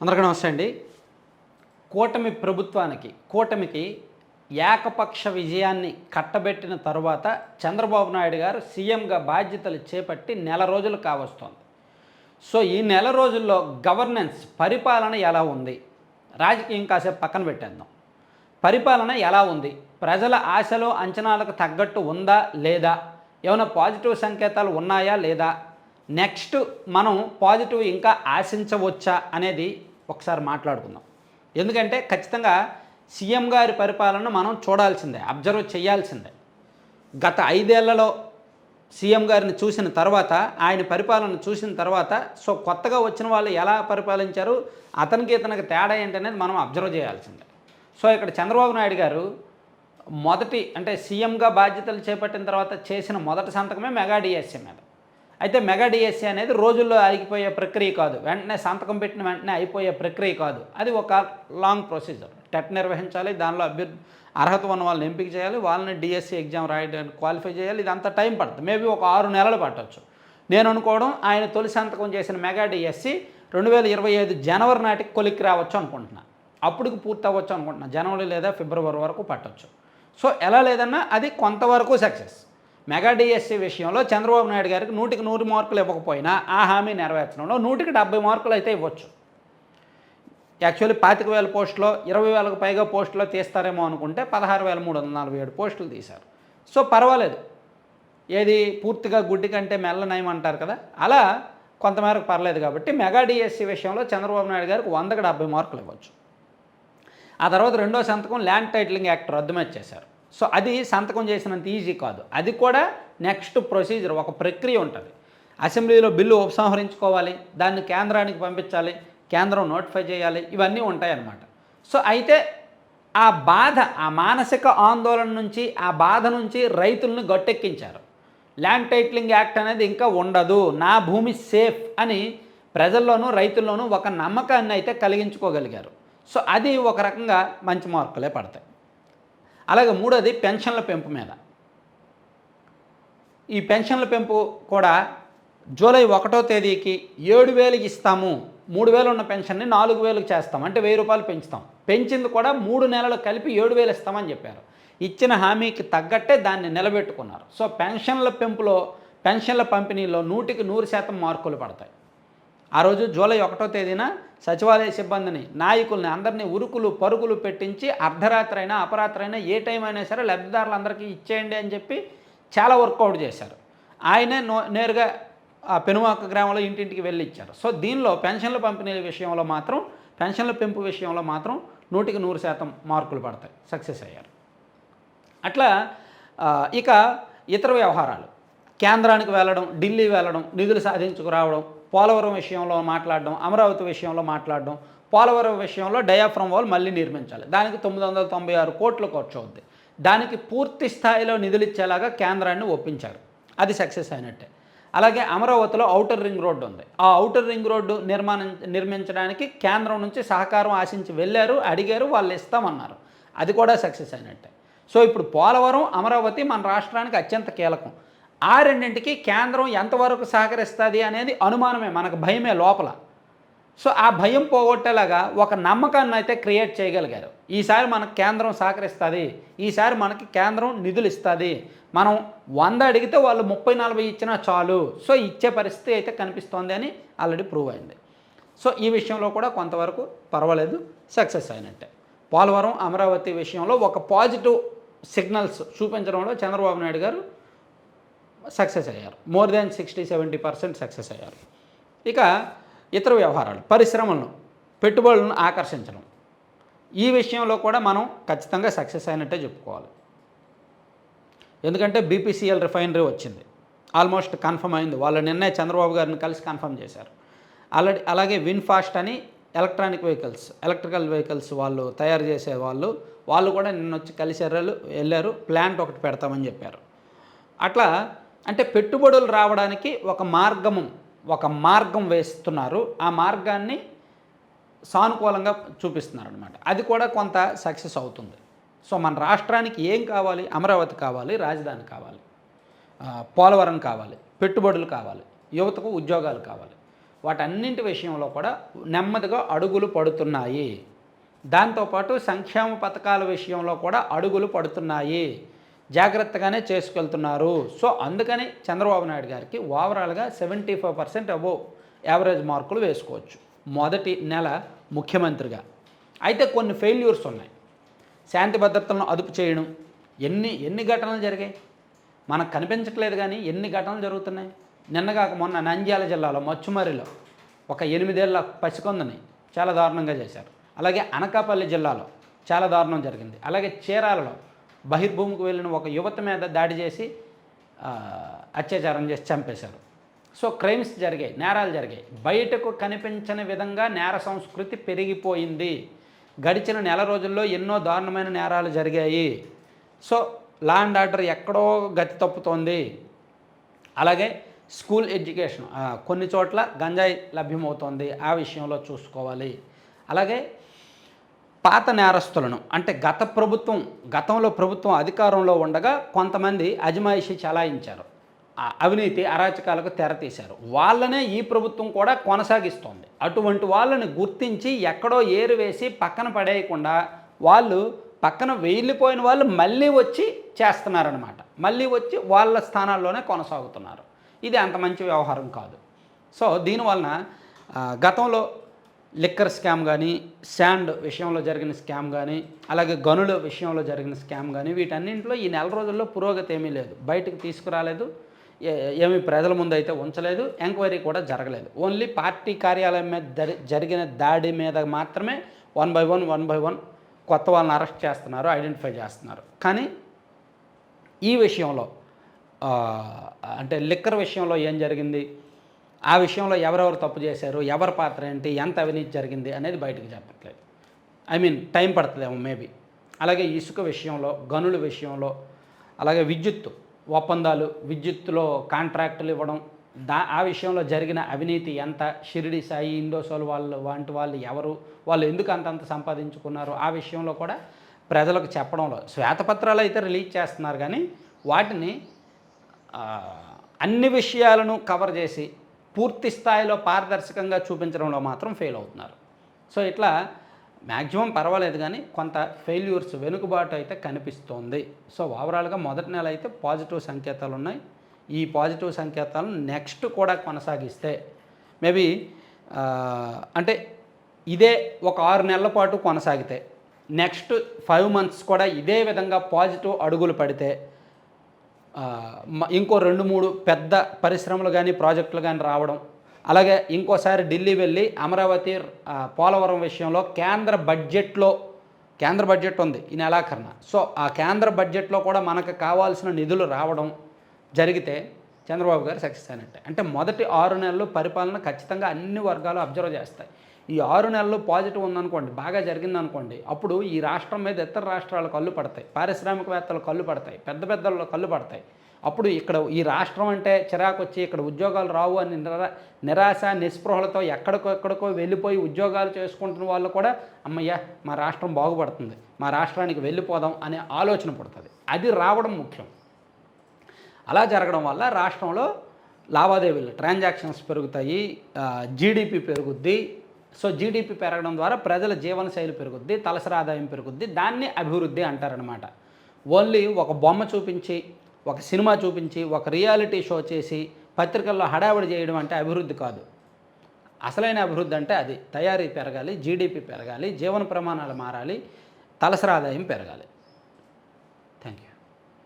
అందరికీ నమస్తే అండి. కూటమి ప్రభుత్వానికి కూటమికి ఏకపక్ష విజయాన్ని కట్టబెట్టిన తరువాత చంద్రబాబు నాయుడు గారు సీఎంగా బాధ్యతలు చేపట్టి నెల రోజులు కావస్తోంది. సో ఈ నెల రోజుల్లో గవర్నెన్స్ పరిపాలన ఎలా ఉంది? రాజకీయం కాసేపు పక్కన పెట్టేద్దాం. పరిపాలన ఎలా ఉంది? ప్రజల ఆశలు అంచనాలకు తగ్గట్టు ఉందా లేదా? ఏమైనా పాజిటివ్ సంకేతాలు ఉన్నాయా లేదా? నెక్స్ట్ మనం పాజిటివ్ ఇంకా ఆశించవచ్చా అనేది ఒకసారి మాట్లాడుకుందాం. ఎందుకంటే ఖచ్చితంగా సీఎం గారి పరిపాలన మనం చూడాల్సిందే అబ్జర్వ్ చేయాల్సిందే. గత ఐదేళ్ళలో సీఎం గారిని చూసిన తర్వాత ఆయన పరిపాలన చూసిన తర్వాత సో కొత్తగా వచ్చిన వాళ్ళు ఎలా పరిపాలించారు అతనికి ఇతనికి తేడా ఏంటనేది మనం అబ్జర్వ్ చేయాల్సిందే. సో ఇక్కడ చంద్రబాబు నాయుడు గారు మొదటి అంటే సీఎంగా బాధ్యతలు చేపట్టిన తర్వాత చేసిన మొదటి సంతకమే మెగా డిఎస్సీ మీద. అయితే మెగా డిఎస్సీ అనేది రోజుల్లో ఆగిపోయే ప్రక్రియ కాదు. వెంటనే సంతకం పెట్టిన వెంటనే అయిపోయే ప్రక్రియ కాదు. అది ఒక లాంగ్ ప్రొసీజర్ టెట్ నిర్వహించాలి దానిలో అభ్యర్ అర్హత ఉన్న వాళ్ళని ఎంపిక చేయాలి వాళ్ళని డిఎస్సీ ఎగ్జామ్ రాయడానికి క్వాలిఫై చేయాలి ఇదంతా టైం పడుతుంది. మేబీ ఒక ఆరు నెలలు పట్టవచ్చు నేను అనుకోవడం ఆయన తొలి సంతకం చేసిన మెగా డిఎస్సి రెండు వేల ఇరవై ఐదు జనవరి నాటికి కొలిక్కి రావచ్చు అనుకుంటున్నా. అప్పటికి పూర్తి అవ్వచ్చు అనుకుంటున్నా. జనవరి లేదా ఫిబ్రవరి వరకు పట్టవచ్చు సో ఎలా లేదన్నా అది కొంతవరకు సక్సెస్ మెగా డిఎస్సి విషయంలో చంద్రబాబు నాయుడు గారికి నూటికి నూరు మార్కులు ఇవ్వకపోయినా ఆ హామీ నెరవేర్చడంలో నూటికి డెబ్బై మార్కులు అయితే ఇవ్వచ్చు. యాక్చువల్లీ పాతిక వేల పోస్టులో ఇరవై వేలకు పైగా పోస్టులో తీస్తారేమో అనుకుంటే పదహారు వేల మూడు వందల నలభై ఏడు పోస్టులు తీశారు. సో పర్వాలేదు. ఏది పూర్తిగా గుడ్డి కంటే మెల్లనయం అంటారు కదా? అలా కొంతమేరకు పర్లేదు కాబట్టి మెగా డిఎస్సి విషయంలో చంద్రబాబు నాయుడు గారికి వందకు డెబ్బై మార్కులు ఇవ్వచ్చు. ఆ తర్వాత రెండో సంతకం ల్యాండ్ టైటిలింగ్ యాక్ట్ రద్దు చేశారు. సో అది సంతకం చేసినంత ఈజీ కాదు. అది కూడా నెక్స్ట్ ప్రొసీజర్ ఒక ప్రక్రియ ఉంటుంది. అసెంబ్లీలో బిల్లు ఉపసంహరించుకోవాలి దాన్ని కేంద్రానికి పంపించాలి కేంద్రం నోటిఫై చేయాలి ఇవన్నీ ఉంటాయన్నమాట. సో అయితే ఆ బాధ ఆ మానసిక ఆందోళన నుంచి ఆ బాధ నుంచి రైతులను గట్టెక్కించారు. ల్యాండ్ టైటిలింగ్ యాక్ట్ అనేది ఇంకా ఉండదు నా భూమి సేఫ్ అని ప్రజల్లోనూ రైతుల్లోనూ ఒక నమ్మకాన్ని అయితే కలిగించుకోగలిగారు. సో అది ఒక రకంగా మంచి మార్కులే పడతాయి. అలాగే మూడోది పెన్షన్ల పెంపు మీద. ఈ పెన్షన్ల పెంపు కూడా జూలై ఒకటో తేదీకి ఏడు వేలకి ఇస్తాము మూడు వేలు ఉన్న పెన్షన్ని నాలుగు వేలకు చేస్తాం అంటే వెయ్యి రూపాయలు పెంచుతాం. పెంచింది కూడా మూడు నెలలు కలిపి ఏడు వేలు ఇస్తామని చెప్పారు. ఇచ్చిన హామీకి తగ్గట్టే దాన్ని నిలబెట్టుకున్నారు. సో పెన్షన్ల పెంపులో పెన్షన్ల పంపిణీలో నూటికి నూరు శాతం మార్కులు పడతాయి. ఆ రోజు జూలై ఒకటో తేదీన సచివాలయ సిబ్బందిని నాయకుల్ని అందరినీ ఉరుకులు పరుగులు పెట్టించి అర్ధరాత్రి అయినా అపరాత్రి అయినా ఏ టైం అయినా సరే లబ్ధిదారులందరికీ ఇచ్చేయండి అని చెప్పి చాలా వర్కౌట్ చేశారు. ఆయనే నో నేరుగా ఆ పెనుమాక గ్రామంలో ఇంటింటికి వెళ్ళి ఇచ్చారు సో దీనిలో పెన్షన్ల పంపిణీ విషయంలో మాత్రం పెన్షన్ల పెంపు విషయంలో మాత్రం నూటికి నూరు శాతం మార్కులు పడతాయి. సక్సెస్ అయ్యారు. అట్లా ఇక ఇతర వ్యవహారాలు. కేంద్రానికి వెళ్ళడం ఢిల్లీ వెళ్ళడం నిధులు సాధించుకురావడం పోలవరం విషయంలో మాట్లాడడం అమరావతి విషయంలో మాట్లాడడం పోలవరం విషయంలో డయాఫ్రమ్ వాల్ మళ్ళీ నిర్మించాలి. దానికి తొమ్మిది వందల తొంభై ఆరు కోట్లు ఖర్చు అవుద్ది. దానికి పూర్తి స్థాయిలో నిధులు ఇచ్చేలాగా కేంద్రాన్ని ఒప్పించారు. అది సక్సెస్ అయినట్టే. అలాగే అమరావతిలో ఔటర్ రింగ్ రోడ్డు ఉంది. ఆ ఔటర్ రింగ్ రోడ్డు నిర్మాణం నిర్మించడానికి కేంద్రం నుంచి సహకారం ఆశించి వెళ్ళారు అడిగారు వాళ్ళు ఇస్తామన్నారు. అది కూడా సక్సెస్ అయినట్టే. సో ఇప్పుడు పోలవరం అమరావతి మన రాష్ట్రానికి అత్యంత కీలకం. ఆ రెండింటికి కేంద్రం ఎంతవరకు సహకరిస్తుంది అనేది అనుమానమే మనకు భయమే లోపల. సో ఆ భయం పోగొట్టేలాగా ఒక నమ్మకాన్ని అయితే క్రియేట్ చేయగలిగారు. ఈసారి మనకు కేంద్రం సహకరిస్తుంది ఈసారి మనకి కేంద్రం నిధులు ఇస్తుంది మనం వంద అడిగితే వాళ్ళు ముప్పై నలభై ఇచ్చినా చాలు. సో ఇచ్చే పరిస్థితి అయితే కనిపిస్తోంది అని ఆల్రెడీ ప్రూవ్ అయింది. సో ఈ విషయంలో కూడా కొంతవరకు పర్వాలేదు సక్సెస్ అయినట్టే. పోలవరం అమరావతి విషయంలో ఒక పాజిటివ్ సిగ్నల్స్ చూపించడంలో చంద్రబాబు నాయుడు గారు సక్సెస్ అయ్యారు. More than sixty seventy percent success అయ్యారు. ఇక ఇతర వ్యవహారాలు పరిశ్రమలను పెట్టుబడులను ఆకర్షించడం. ఈ విషయంలో కూడా మనం ఖచ్చితంగా సక్సెస్ అయినట్టే చెప్పుకోవాలి. ఎందుకంటే బీపీసీఎల్ రిఫైనరీ వచ్చింది. ఆల్మోస్ట్ కన్ఫర్మ్ అయింది. వాళ్ళ నిన్నే చంద్రబాబు గారిని కలిసి కన్ఫర్మ్ చేశారు. ఆల్రెడీ అలాగే విన్ ఫాస్ట్ అని ఎలక్ట్రానిక్ వెహికల్స్ ఎలక్ట్రికల్ వెహికల్స్ వాళ్ళు తయారు చేసే వాళ్ళు వాళ్ళు కూడా నిన్న వచ్చి కలిసి వెళ్ళారు. ప్లాంట్ ఒకటి పెడతామని చెప్పారు. అట్లా అంటే పెట్టుబడులు రావడానికి ఒక మార్గము ఒక మార్గం వేస్తున్నారు. ఆ మార్గాన్ని సానుకూలంగా చూపిస్తున్నారు అనమాట అది కూడా కొంత సక్సెస్ అవుతుంది. సో మన రాష్ట్రానికి ఏం కావాలి? అమరావతి కావాలి రాజధాని కావాలి పోలవరం కావాలి పెట్టుబడులు కావాలి యువతకు ఉద్యోగాలు కావాలి. వాటన్నింటి విషయంలో కూడా నెమ్మదిగా అడుగులు పడుతున్నాయి. దాంతోపాటు సంక్షేమ పథకాల విషయంలో కూడా అడుగులు పడుతున్నాయి. జాగ్రత్తగానే చేసుకెళ్తున్నారు. సో అందుకని చంద్రబాబు నాయుడు గారికి ఓవరాల్గా seventy five percent above average మార్కులు వేసుకోవచ్చు. మొదటి నెల ముఖ్యమంత్రిగా. అయితే కొన్ని ఫెయిల్యూర్స్ ఉన్నాయి. శాంతి భద్రతలను అదుపు చేయడం. ఎన్ని ఎన్ని ఘటనలు జరిగాయి? మనకు కనిపించట్లేదు కానీ ఎన్ని ఘటనలు జరుగుతున్నాయి? నిన్నగాక మొన్న నంద్యాల జిల్లాలో మచ్చుమరిలో ఒక ఎనిమిదేళ్ళ పసికొందని చాలా దారుణంగా చేశారు. అలాగే అనకాపల్లి జిల్లాలో చాలా దారుణం జరిగింది. అలాగే చీరాలలో బహిర్భూమికి వెళ్ళిన ఒక యువత మీద దాడి చేసి అత్యాచారం చేసి చంపేశారు. సో క్రైమ్స్ జరిగాయి నేరాలు జరిగాయి. బయటకు కనిపించని విధంగా నేర సంస్కృతి పెరిగిపోయింది. గడిచిన నెల రోజుల్లో ఎన్నో దారుణమైన నేరాలు జరిగాయి. సో లా అండ్ ఆర్డర్ ఎక్కడో గతి తప్పుతోంది. అలాగే స్కూల్ ఎడ్యుకేషన్ కొన్ని చోట్ల గంజాయి లభ్యమవుతోంది. ఆ విషయంలో చూసుకోవాలి. అలాగే పాత నేరస్తులను అంటే గత ప్రభుత్వం గతంలో ప్రభుత్వం అధికారంలో ఉండగా కొంతమంది అజమాయిషి చలాయించారు. అవినీతి అరాచకాలకు తెరతీశారు వాళ్ళనే ఈ ప్రభుత్వం కూడా కొనసాగిస్తోంది. అటువంటి వాళ్ళని గుర్తించి ఎక్కడో ఏరు వేసి పక్కన పడేయకుండా వాళ్ళు పక్కన వెళ్ళిపోయిన వాళ్ళు మళ్ళీ వచ్చి చేస్తున్నారనమాట మళ్ళీ వచ్చి వాళ్ళ స్థానాల్లోనే కొనసాగుతున్నారు. ఇది అంత మంచి వ్యవహారం కాదు. సో దీనివలన గతంలో లిక్కర్ స్కామ్ కానీ శాండ్ విషయంలో జరిగిన స్కామ్ కానీ అలాగే గనుల విషయంలో జరిగిన స్కామ్ కానీ వీటన్నింటిలో ఈ నెల రోజుల్లో పురోగతి ఏమీ లేదు. బయటకు తీసుకురాలేదు. ఏ- ఏమీ ప్రజల ముందు అయితే ఉంచలేదు. ఎంక్వైరీ కూడా జరగలేదు. ఓన్లీ పార్టీ కార్యాలయం మీద జరి- జరిగిన దాడి మీద మాత్రమే one by one one by one కొత్త వాళ్ళని అరెస్ట్ చేస్తున్నారు ఐడెంటిఫై చేస్తున్నారు. కానీ ఈ విషయంలో అంటే లిక్కర్ విషయంలో ఏం జరిగింది? ఆ విషయంలో ఎవరెవరు తప్పు చేశారు ఎవరి పాత్ర ఏంటి ఎంత అవినీతి జరిగింది అనేది బయటకు చెప్పట్లేదు. ఐ మీన్ టైం పడుతుందేమో మేబీ అలాగే ఇసుక విషయంలో గనుల విషయంలో అలాగే విద్యుత్తు ఒప్పందాలు విద్యుత్తులో కాంట్రాక్టులు ఇవ్వడం దా ఆ విషయంలో జరిగిన అవినీతి ఎంత షిరిడి సాయి ఇండోసోల్ వాళ్ళు వంటి వాళ్ళు ఎవరు వాళ్ళు ఎందుకు అంతంత సంపాదించుకున్నారు ఆ విషయంలో కూడా ప్రజలకు చెప్పడంలో శ్వేతపత్రాలు అయితే రిలీజ్ చేస్తున్నారు కానీ వాటిని అన్ని విషయాలను కవర్ చేసి పూర్తి స్థాయిలో పారదర్శకంగా చూపించడంలో మాత్రం ఫెయిల్ అవుతున్నారు. సో ఇట్లా మ్యాక్సిమం పర్వాలేదు కానీ కొంత ఫెయిల్యూర్స్ వెనుకబాటు అయితే కనిపిస్తోంది. సో ఓవరాల్గా మొదటి నెల అయితే పాజిటివ్ సంకేతాలు ఉన్నాయి. ఈ పాజిటివ్ సంకేతాలను నెక్స్ట్ కూడా కొనసాగిస్తే మేబీ అంటే ఇదే ఒక ఆరు నెలల పాటు కొనసాగితే నెక్స్ట్ ఫైవ్ మంత్స్ కూడా ఇదే విధంగా పాజిటివ్ అడుగులు పడితే ఇంకో రెండు మూడు పెద్ద పరిశ్రమలు కానీ ప్రాజెక్టులు కానీ రావడం. అలాగే ఇంకోసారి ఢిల్లీ వెళ్ళి అమరావతి పోలవరం విషయంలో కేంద్ర బడ్జెట్లో కేంద్ర బడ్జెట్ ఉంది ఈ నెలాఖరున. సో ఆ కేంద్ర బడ్జెట్లో కూడా మనకు కావాల్సిన నిధులు రావడం జరిగితే చంద్రబాబు గారు సక్సెస్ అయినట్టే. అంటే మొదటి ఆరు నెలలు పరిపాలన ఖచ్చితంగా అన్ని వర్గాలు అబ్జర్వ్ చేస్తాయి. ఈ ఆరు నెలలు పాజిటివ్ ఉందనుకోండి బాగా జరిగిందనుకోండి అప్పుడు ఈ రాష్ట్రం మీద ఇతర రాష్ట్రాలు కళ్ళు పడతాయి పారిశ్రామికవేత్తలు కళ్ళు పడతాయి పెద్ద పెద్దలు కళ్ళు పడతాయి. అప్పుడు ఇక్కడ ఈ రాష్ట్రం అంటే చిరాకు వచ్చి ఇక్కడ ఉద్యోగాలు రావు అని నిరా నిరాశ నిస్పృహలతో ఎక్కడికో ఎక్కడికో వెళ్ళిపోయి ఉద్యోగాలు చేసుకుంటున్న వాళ్ళు కూడా అమ్మయ్య మా రాష్ట్రం బాగుపడుతుంది మా రాష్ట్రానికి వెళ్ళిపోదాం అనే ఆలోచన పుడుతుంది. అది రావడం ముఖ్యం. అలా జరగడం వల్ల రాష్ట్రంలో లావాదేవీలు ట్రాన్సాక్షన్స్ పెరుగుతాయి జీడిపి పెరుగుద్ది సో జీడిపి పెరగడం ద్వారా ప్రజల జీవనశైలి పెరుగుద్ది తలసరి ఆదాయం పెరుగుద్ది దాన్ని అభివృద్ధి అంటారనమాట ఓన్లీ ఒక బొమ్మ చూపించి ఒక సినిమా చూపించి ఒక రియాలిటీ షో చేసి పత్రికల్లో హడావిడి చేయడం అంటే అభివృద్ధి కాదు. అసలైన అభివృద్ధి అంటే అది. తయారీ పెరగాలి జీడిపి పెరగాలి జీవన ప్రమాణాలు మారాలి తలసరి ఆదాయం పెరగాలి.